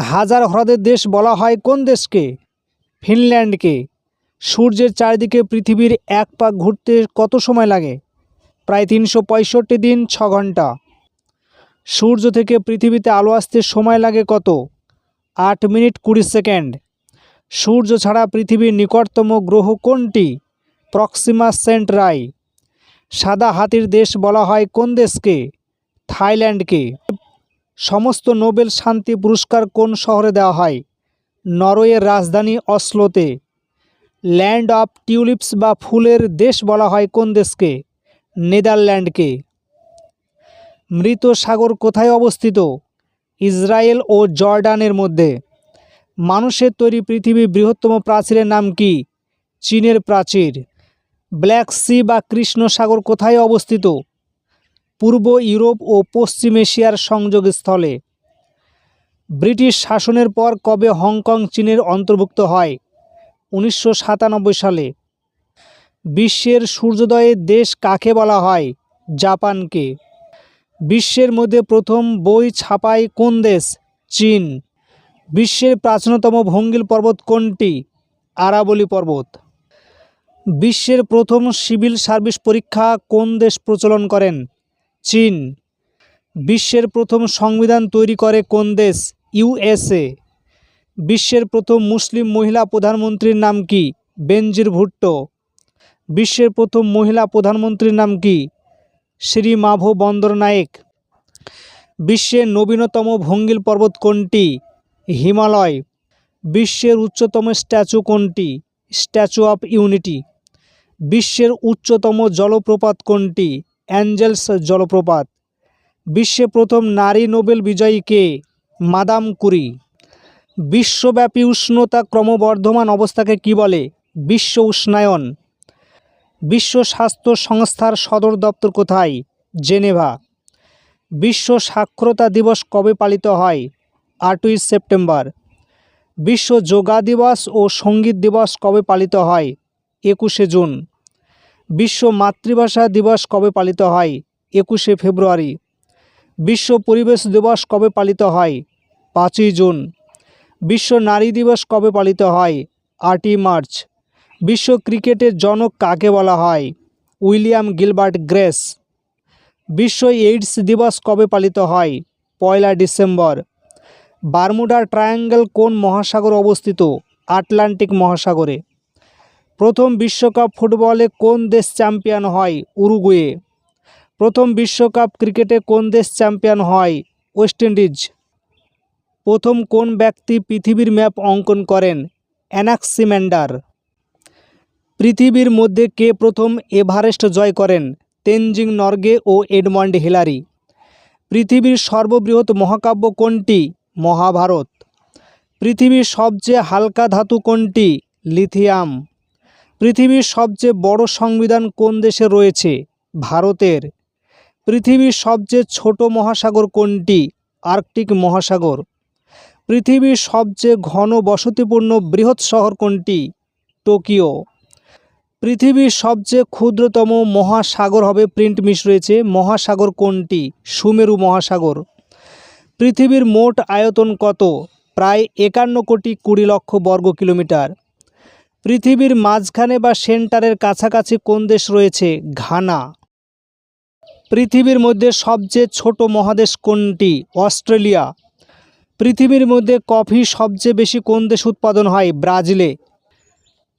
হাজার হ্রদের দেশ বলা হয় কোন দেশকে? ফিনল্যান্ডকে। সূর্যের চারিদিকে পৃথিবীর এক পাক ঘুরতে কত সময় লাগে? প্রায় তিনশো পঁয়ষট্টি দিন ছ ঘণ্টা। সূর্য থেকে পৃথিবীতে আলো আসতে সময় লাগে কত? আট মিনিট কুড়ি সেকেন্ড। সূর্য ছাড়া পৃথিবীর নিকটতম গ্রহ কোনটি? প্রক্সিমা সেন্ট সেন্টরাই সাদা হাতির দেশ বলা হয় কোন দেশকে? থাইল্যান্ডকে। সমস্ত নোবেল শান্তি পুরস্কার কোন শহরে দেওয়া হয়? নরওয়ের রাজধানী অসলোতে। ল্যান্ড অফ টিউলিপস বা ফুলের দেশ বলা হয় কোন দেশকে? নেদারল্যান্ডকে। মৃত সাগর কোথায় অবস্থিত? ইসরায়েল ও জর্ডানের মধ্যে। মানুষের তৈরি পৃথিবীর বৃহত্তম প্রাচীরের নাম কি? চীনের প্রাচীর। ব্ল্যাক সি বা কৃষ্ণ সাগর কোথায় অবস্থিত? পূর্ব ইউরোপ ও পশ্চিম এশিয়ার সংযোগস্থলে। ব্রিটিশ শাসনের পর কবে হংকং চীনের অন্তর্ভুক্ত হয়? উনিশশো সাতানব্বই সালে। বিশ্বের সূর্যোদয়ের দেশ কাকে বলা হয়? জাপানকে। বিশ্বের মধ্যে প্রথম বই ছাপায় কোন দেশ? চীন। বিশ্বের প্রাচীনতম ভঙ্গিল পর্বত কোনটি? আরাবলি পর্বত। বিশ্বের প্রথম সিভিল সার্ভিস পরীক্ষা কোন দেশ প্রচলন করেন? চীন। বিশ্বের প্রথম সংবিধান তৈরি করে কোন দেশ? ইউএসএ বিশ্বের প্রথম মুসলিম মহিলা প্রধানমন্ত্রীর নাম কি? বেনজির ভুট্টো। বিশ্বের প্রথম মহিলা প্রধানমন্ত্রীর নাম কি? শ্রী মাভো বন্দরনায়েক। বিশ্বের নবীনতম ভঙ্গিল পর্বত কোনটি? হিমালয়। বিশ্বের উচ্চতম স্ট্যাচু কোনটি? Statue of Unity. বিশ্বের উচ্চতম জলপ্রপাত কোনটি? অ্যাঞ্জেলস জলপ্রপাত। বিশ্বে প্রথম নারী নোবেল বিজয়ী কে মাদাম কুরি। বিশ্বব্যাপী উষ্ণতা ক্রমবর্ধমান অবস্থাকে কি বলে? বিশ্ব উষ্ণায়ন। বিশ্ব স্বাস্থ্য সংস্থার সদর দপ্তর কোথায়? জেনেভা। বিশ্ব সাক্ষরতা দিবস কবে পালিত হয়? আটই সেপ্টেম্বর। বিশ্ব যোগা দিবস ও সংগীত দিবস কবে পালিত হয়? একুশে জুন। বিশ্ব মাতৃভাষা দিবস কবে পালিত হয়? একুশে ফেব্রুয়ারি। বিশ্ব পরিবেশ দিবস কবে পালিত হয়? পাঁচই জুন। বিশ্ব নারী দিবস কবে পালিত হয়? আটই মার্চ। বিশ্ব ক্রিকেটের জনক কাকে বলা হয়? William Gilbert Grace. বিশ্ব এইডস দিবস কবে পালিত হয়? পয়লা ডিসেম্বর। বারমুডা ট্রায়াঙ্গেল কোন মহাসাগর অবস্থিত? আটলান্টিক মহাসাগরে। প্রথম বিশ্বকাপ ফুটবলে কোন দেশ চ্যাম্পিয়ন হয়? উরুগুয়ে। প্রথম বিশ্বকাপ ক্রিকেটে কোন দেশ চ্যাম্পিয়ন হয়? West Indies. প্রথম কোন ব্যক্তি পৃথিবীর ম্যাপ অঙ্কন করেন? অ্যানাক্সিম্যান্ডার। পৃথিবীর মধ্যে কে প্রথম এভারেস্ট জয় করেন? তেনজিং নর্গে ও এডমন্ড হিলারি। পৃথিবীর সর্ববৃহৎ মহাকাব্য কোনটি? মহাভারত। পৃথিবীর সবচেয়ে হালকা ধাতু কোনটি? লিথিয়াম। পৃথিবীর সবচেয়ে বড় সংবিধান কোন দেশে রয়েছে? ভারতের। পৃথিবীর সবচেয়ে ছোট মহাসাগর কোনটি? আর্কটিক মহাসাগর। পৃথিবীর সবচেয়ে ঘন বসতিপূর্ণ বৃহৎ শহর কোনটি? টোকিও। পৃথিবীর সবচেয়ে ক্ষুদ্রতম মহাসাগর হবে প্রিন্ট মিস রয়েছে। মহাসাগর কোনটি? সুমেরু মহাসাগর। পৃথিবীর মোট আয়তন কত? প্রায় একান্ন কোটি কুড়ি লক্ষ বর্গ কিলোমিটার। পৃথিবীর মাঝখানে বা সেন্টারের কাছাকাছি কোন দেশ রয়েছে? ঘানা। পৃথিবীর মধ্যে সবচেয়ে ছোট মহাদেশ কোনটি? অস্ট্রেলিয়া। পৃথিবীর মধ্যে কফি সবচেয়ে বেশি কোন দেশ উৎপাদন হয়? ব্রাজিলে।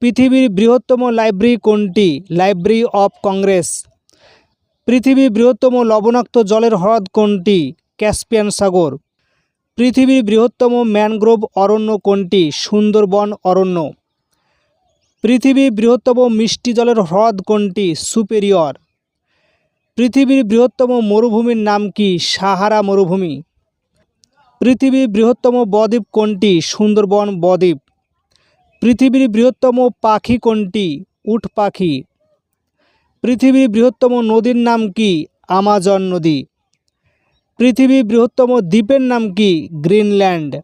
পৃথিবীর বৃহত্তম লাইব্রেরি কোনটি? Library of Congress. পৃথিবীর বৃহত্তম লবণাক্ত জলের হ্রদ কোনটি? ক্যাসপিয়ান সাগর। পৃথিবীর বৃহত্তম ম্যানগ্রোভ অরণ্য কোনটি? সুন্দরবন অরণ্য। পৃথিবীর বৃহত্তম মিষ্টি জলের হ্রদ কোনটি? সুপেরিয়র। পৃথিবীর বৃহত্তম মরুভূমির নাম কি? সাহারা মরুভূমি। পৃথিবীর বৃহত্তম বদ্বীপ কোনটি? সুন্দরবন বদ্বীপ। পৃথিবীর বৃহত্তম পাখি কোনটি? উট পাখি। পৃথিবীর বৃহত্তম নদীর নাম কি? আমাজন নদী। পৃথিবীর বৃহত্তম দ্বীপের নাম কি? গ্রিনল্যান্ড।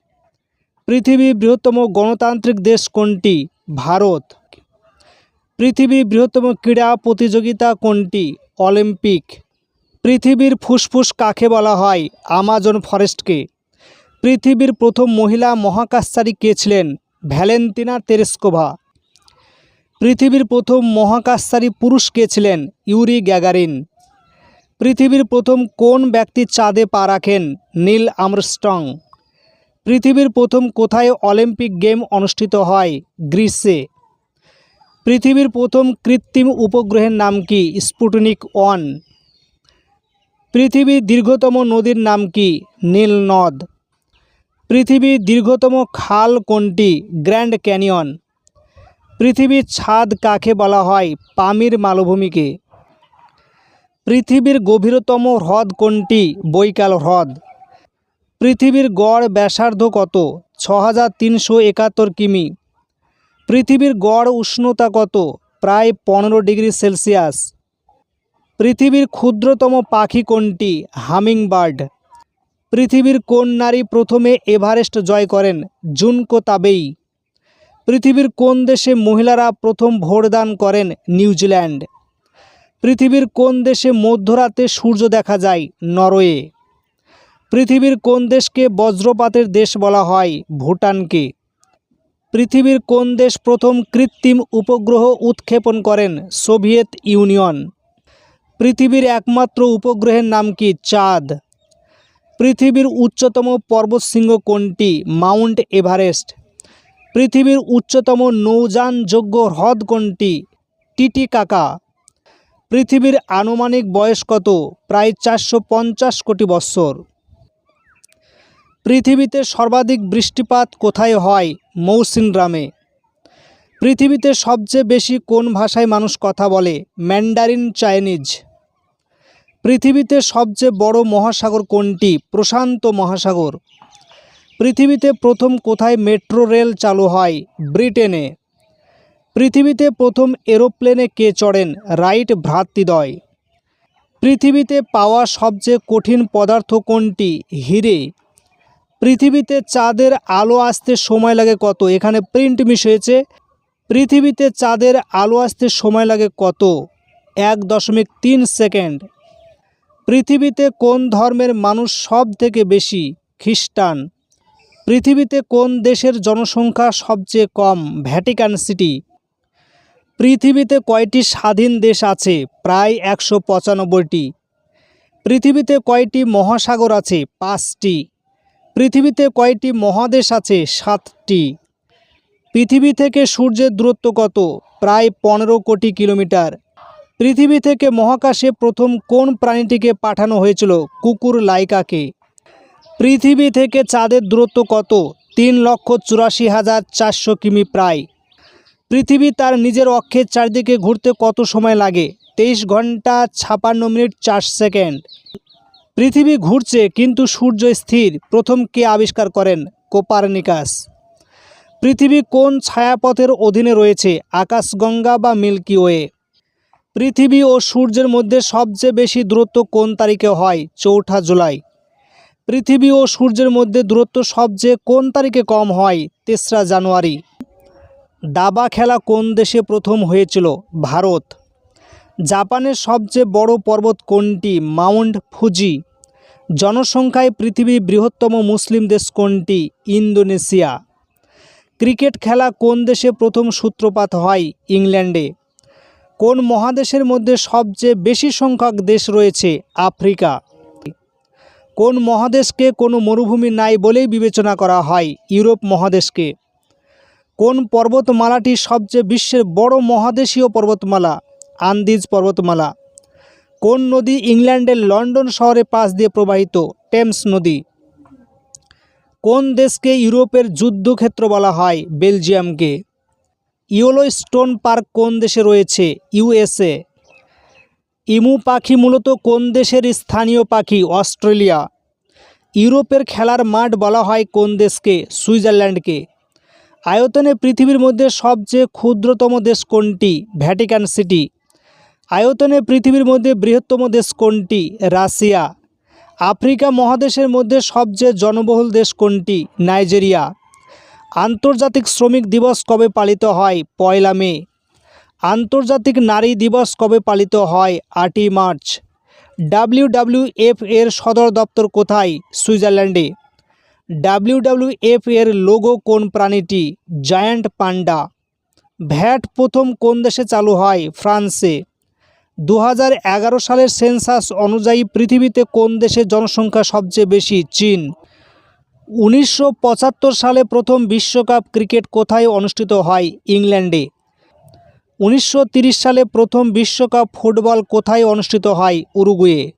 পৃথিবীর বৃহত্তম গণতান্ত্রিক দেশ কোনটি? ভারত। পৃথিবীর বৃহত্তম ক্রীড়া প্রতিযোগিতা কোনটি? অলিম্পিক। পৃথিবীর ফুসফুস কাকে বলা হয়? আমাজন ফরেস্টকে। পৃথিবীর প্রথম মহিলা মহাকাশচারী কে ছিলেন? ভ্যালেন্তিনা তেরেস্কোভা পৃথিবীর প্রথম মহাকাশচারী পুরুষ কে ছিলেন? Yuri Gagarin. পৃথিবীর প্রথম কোন ব্যক্তি চাঁদে পা রাখেন? নীল আমরস্ট্রং। পৃথিবীর প্রথম কোথায় অলিম্পিক গেম অনুষ্ঠিত হয়? গ্রিসে। পৃথিবীর প্রথম কৃত্রিম উপগ্রহের নাম কি? Sputnik one. পৃথিবীর দীর্ঘতম নদীর নাম কি? নীল নদ। পৃথিবীর দীর্ঘতম খাল কোনটি? Grand Canyon. পৃথিবীর ছাদ কাকে বলা হয়? পামির মালভূমিকে। পৃথিবীর গভীরতম হ্রদ কোনটি? বৈকাল হ্রদ। পৃথিবীর গড় ব্যাসার্ধ কত? ছ হাজার কিমি। পৃথিবীর গড় উষ্ণতা কত? প্রায় পনেরো ডিগ্রি সেলসিয়াস। পৃথিবীর ক্ষুদ্রতম পাখি কোনটি? হামিংবার্ড। পৃথিবীর কোন নারী প্রথমে এভারেস্ট জয় করেন? জুনকো তাবেই পৃথিবীর কোন দেশে মহিলারা প্রথম ভোটদান করেন? নিউজিল্যান্ড। পৃথিবীর কোন দেশে মধ্যরাতে সূর্য দেখা যায়? নরওয়ে। পৃথিবীর কোন দেশকে বজ্রপাতের দেশ বলা হয়? ভুটানকে। পৃথিবীর কোন দেশ প্রথম কৃত্রিম উপগ্রহ উৎক্ষেপণ করেন? Soviet Union. পৃথিবীর একমাত্র উপগ্রহের নাম কি? চাঁদ। পৃথিবীর উচ্চতম পর্বতশৃঙ্গ কোনটি? Mount Everest. পৃথিবীর উচ্চতম নৌযানযোগ্য হ্রদ কোনটি? টিটি কাকা পৃথিবীর আনুমানিক বয়স কত? প্রায় চারশো পঞ্চাশ কোটি বৎসর। পৃথিবীতে সর্বাধিক বৃষ্টিপাত কোথায় হয়? মৌসিনরামে পৃথিবীতে সবচেয়ে বেশি কোন ভাষায় মানুষ কথা বলে? Mandarin Chinese. পৃথিবীতে সবচেয়ে বড় মহাসাগর কোনটি? প্রশান্ত মহাসাগর। পৃথিবীতে প্রথম কোথায় মেট্রো রেল চালু হয়? ব্রিটেনে। পৃথিবীতে প্রথম এরোপ্লেনে কে চড়েন? রাইট ভ্রাতৃদ্বয়। পৃথিবীতে পাওয়া সবচেয়ে কঠিন পদার্থ কোনটি? হিরে। পৃথিবীতে চাঁদের আলো আসতে সময় লাগে কত? এখানে প্রিন্ট মিস হয়েছে পৃথিবীতে চাঁদের আলো আসতে সময় লাগে কত? এক দশমিক তিন সেকেন্ড। পৃথিবীতে কোন ধর্মের মানুষ সব থেকে বেশি খ্রিস্টান? পৃথিবীতে কোন দেশের জনসংখ্যা সবচেয়ে কম? Vatican city. পৃথিবীতে কয়টি স্বাধীন দেশ আছে? প্রায় একশো পঁচানব্বইটি। পৃথিবীতে কয়টি মহাসাগর আছে? পাঁচটি। পৃথিবীতে কয়টি মহাদেশ আছে? সাতটি। পৃথিবী থেকে সূর্যের দূরত্ব কত? প্রায় পনেরো কোটি কিলোমিটার। পৃথিবী থেকে মহাকাশে প্রথম কোন প্রাণীটিকে পাঠানো হয়েছিল? কুকুর লাইকাকে। পৃথিবী থেকে চাঁদের দূরত্ব কত? তিন লক্ষ চুরাশি হাজার চারশো কিমি প্রায়। পৃথিবী তার নিজের অক্ষের চারদিকে ঘুরতে কত সময় লাগে? তেইশ ঘণ্টা ছাপান্ন মিনিট চার সেকেন্ড। পৃথিবী ঘুরছে, কিন্তু সূর্য স্থির। প্রথম কে আবিষ্কার করেন? কোপারনিকাস। পৃথিবী কোন ছায়াপথের অধীনে রয়েছে? আকাশগঙ্গা বা মিল্কি ওয়ে। পৃথিবী ও সূর্যের মধ্যে সবচেয়ে বেশি দূরত্ব কোন তারিখে হয়? চৌঠা জুলাই। পৃথিবী ও সূর্যের মধ্যে দূরত্ব সবচেয়ে কোন তারিখে কম হয়? তেসরা জানুয়ারি। দাবা খেলা কোন দেশে প্রথম হয়েছিল? ভারত। জাপানের সবচেয়ে বড় পর্বত কোনটি? Mount Fuji. জনসংখ্যায় পৃথিবীর বৃহত্তম মুসলিম দেশ কোনটি? ইন্দোনেশিয়া। ক্রিকেট খেলা কোন দেশে প্রথম সূত্রপাত হয়? ইংল্যান্ডে। কোন মহাদেশের মধ্যে সবচেয়ে বেশি সংখ্যক দেশ রয়েছে? আফ্রিকা। কোন মহাদেশকে কোনো মরুভূমি নাই বলেই বিবেচনা করা হয়? ইউরোপ মহাদেশকে। কোন পর্বতমালাটি সবচেয়ে বিশ্বের বড় মহাদেশীয় পর্বতমালা? আন্দিজ পর্বতমালা। কোন নদী ইংল্যান্ডের লন্ডন শহরে পাশ দিয়ে প্রবাহিত? টেমস নদী। কোন দেশকে ইউরোপের যুদ্ধক্ষেত্র বলা হয়? বেলজিয়ামকে। ইয়োলো স্টোন পার্ক কোন দেশে রয়েছে? ইউএসএ। ইমু পাখি মূলত কোন দেশের স্থানীয় পাখি? অস্ট্রেলিয়া। ইউরোপের খেলার মাঠ বলা হয় কোন দেশকে? সুইজারল্যান্ডকে। আয়তনে পৃথিবীর মধ্যে সবচেয়ে ক্ষুদ্রতম দেশ কোনটি? Vatican City. আয়তনে পৃথিবীর মধ্যে বৃহত্তম দেশ কোনটি? রাশিয়া। আফ্রিকা মহাদেশের মধ্যে সবচেয়ে জনবহুল দেশ কোনটি? নাইজেরিয়া। আন্তর্জাতিক শ্রমিক দিবস কবে পালিত হয়? পয়লা মে। আন্তর্জাতিক নারী দিবস কবে পালিত হয়? আটই মার্চ। ডাব্লিউডাব্লিউএফ এর সদর দপ্তর কোথায়? সুইজারল্যান্ডে। ডাব্লিউডাব্লিউএফ এর লোগো কোন প্রাণীটি? জায়ান্ট পান্ডা। ভ্যাট প্রথম কোন দেশে চালু হয়? ফ্রান্সে। দু সালের সেন্সাস অনুযায়ী পৃথিবীতে কোন দেশের জনসংখ্যা সবচেয়ে বেশি? চীন। উনিশশো পঁচাত্তর সালে প্রথম বিশ্বকাপ ক্রিকেট কোথায় অনুষ্ঠিত হয়? ইংল্যান্ডে। উনিশশো সালে প্রথম বিশ্বকাপ ফুটবল কোথায় অনুষ্ঠিত হয়? উরুগুয়ে।